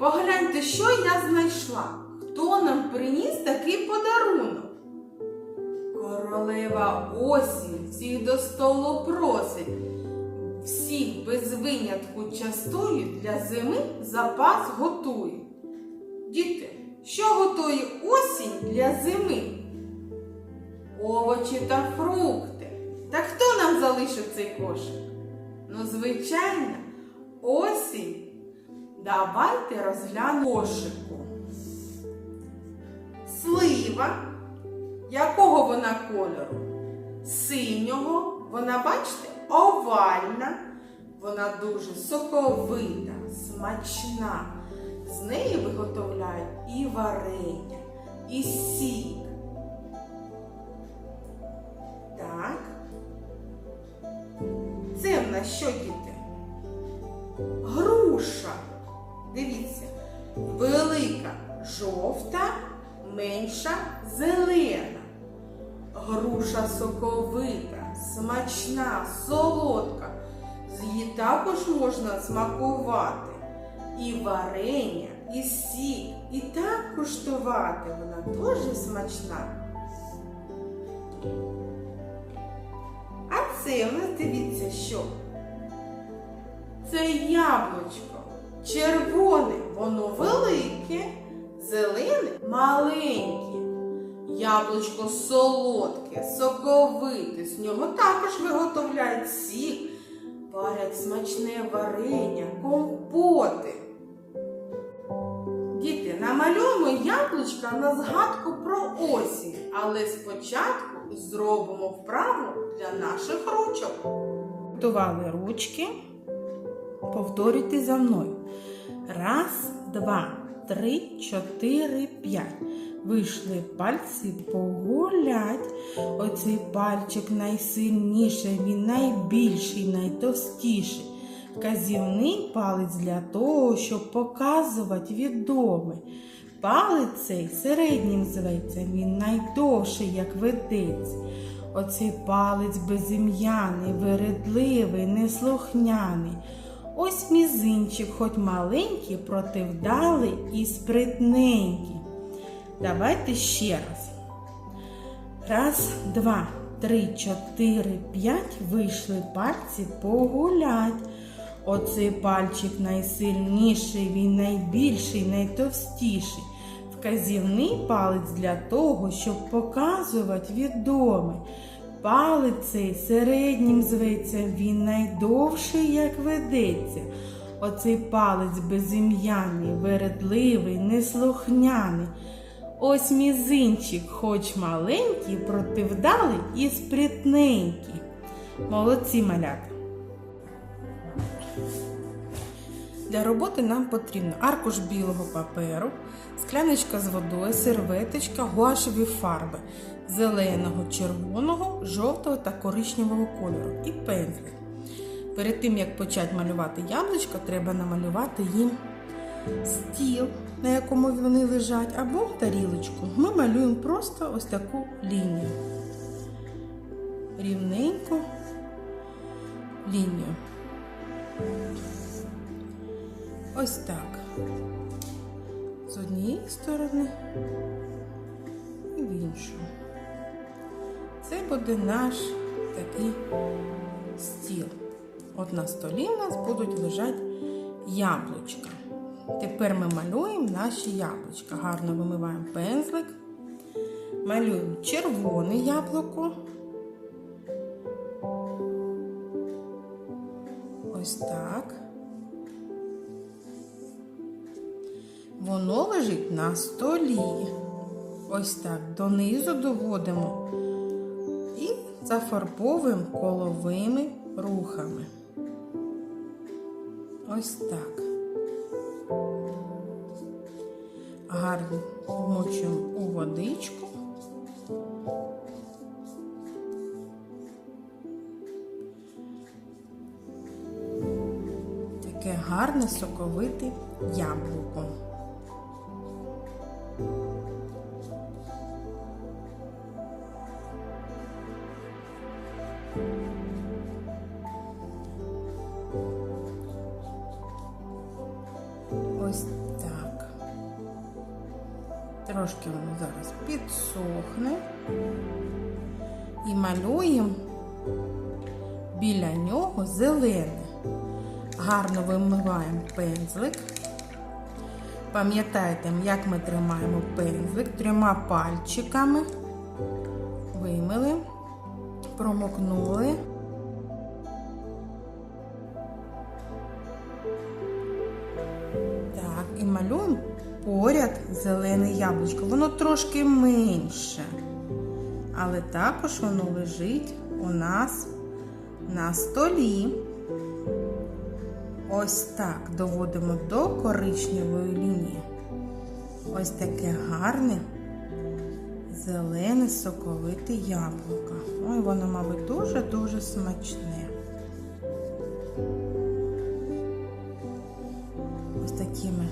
погляньте, що я знайшла. Хто нам приніс такий подарунок? Королева осінь всіх до столу просить. Всіх без винятку частує, для зими запас готує. Діти, що готує осінь для зими? Овочі та фрукти. Та хто нам залишив цей кошик? Ну, звичайно, осінь. Давайте розглянемо кошику. Слива. Якого вона кольору? Синього. Вона, бачите, овальна. Вона дуже соковита, смачна. З неї виготовляють і варення, і сік. Так. Це в нас що, діти? Груша. Дивіться, велика жовта, менша зелена. Груша соковита, смачна, солодка. З її також можна смакувати. І варення, і сік, і так куштувати. Вона дуже смачна. А це у нас дивіться що? Це яблучко. Червоне, воно велике, зелене маленьке. Яблучко солодке, соковите, з нього також виготовляють сік, варять смачне варення, компоти. Діти, намалюємо яблучка на згадку про осінь, але спочатку зробимо вправу для наших ручок. Готували ручки. Повторюйте за мною. Раз, два, три, чотири, п'ять. Вийшли пальці погулять. Оцей пальчик найсильніший, він найбільший, найтовстіший. Вказівний палець для того, щоб показувати відоме. Палець цей середнім зветься, він найдовший, як ведеться. Оцей палець безім'яний, вередливий, неслухняний. Ось мізинчик, хоч маленький, проте вдалий і спритненький. Давайте ще раз. Раз, два, три, чотири, п'ять. Вийшли пальці погулять. Оцей пальчик найсильніший, він найбільший, найтовстіший. Вказівний палець для того, щоб показувати відоме. Палець цей середнім зветься, він найдовший, як ведеться. Оцей палець безім'яний, вередливий, неслухняний. Ось мізинчик, хоч маленький, проте вдалий і спритненький. Молодці малята. Для роботи нам потрібно аркуш білого паперу, скляночка з водою, серветочка, гуашеві фарби зеленого, червоного, жовтого та коричневого кольору і пензлик. Перед тим, як почати малювати яблучко, треба намалювати їм стіл, на якому вони лежать, або тарілочку. Ми малюємо просто ось таку лінію. Рівненьку лінію. Ось так. З однієї сторони і в іншу. Це буде наш такий стіл. От на столі в нас будуть лежати яблучка. Тепер ми малюємо наші яблучка. Гарно вимиваємо пензлик. Малюємо червоне яблуко. Ось так. Воно лежить на столі. Ось так донизу доводимо і зафарбовуємо коловими рухами. Ось так. Гарно вмочуємо у водичку. Таке гарне соковите яблуко. Ось так. Трошки воно зараз підсохне. І малюємо біля нього зелене. Гарно вимиваємо пензлик. Пам'ятаєте, як ми тримаємо пензлик трьома пальчиками. Вимили, промокнули. Так, і малюємо поряд зелене яблучко. Воно трошки менше. Але також воно лежить у нас на столі. Ось так доводимо до коричневої лінії. Ось таке гарне зелене соковите яблуко. Ой, воно, мабуть, дуже-дуже смачне. Ось такими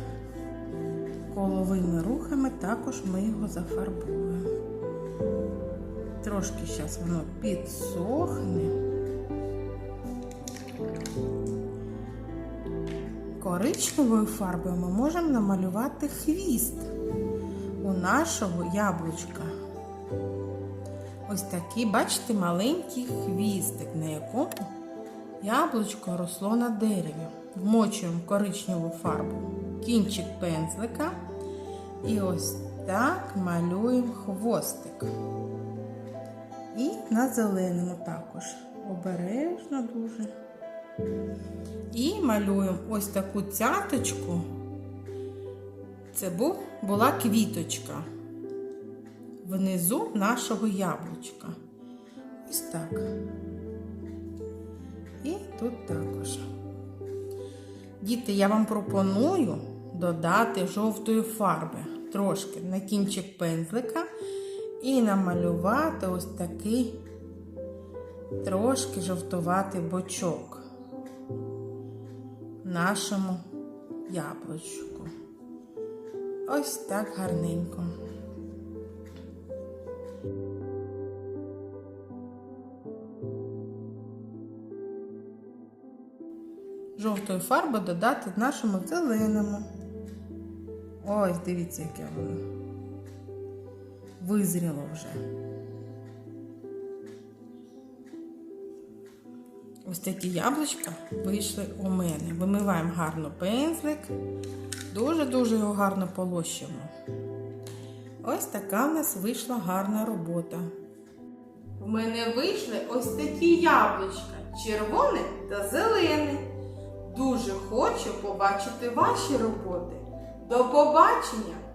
коловими рухами також ми його зафарбуємо. Трошки зараз воно підсохне. Коричневою фарбою ми можемо намалювати хвіст у нашого яблучка. Ось такий, бачите, маленький хвістик, на якому яблучко росло на дереві. Вмочуємо коричневу фарбу, кінчик пензлика і ось так малюємо хвостик. І на зеленому також. Обережно дуже. І малюємо ось таку цяточку. Це була квіточка внизу нашого яблучка. Ось так. І тут також. Діти, я вам пропоную додати жовтої фарби трошки на кінчик пензлика і намалювати ось такий трошки жовтуватий бочок нашому яблучку. Ось так гарненько. Жовтої фарби додати нашому зеленому. Ось, дивіться, яке воно визріло вже. Ось такі яблучка вийшли у мене. Вимиваємо гарно пензлик, дуже-дуже його гарно полощимо. Ось така в нас вийшла гарна робота. У мене вийшли ось такі яблучка, червоне та зелене. Дуже хочу побачити ваші роботи. До побачення!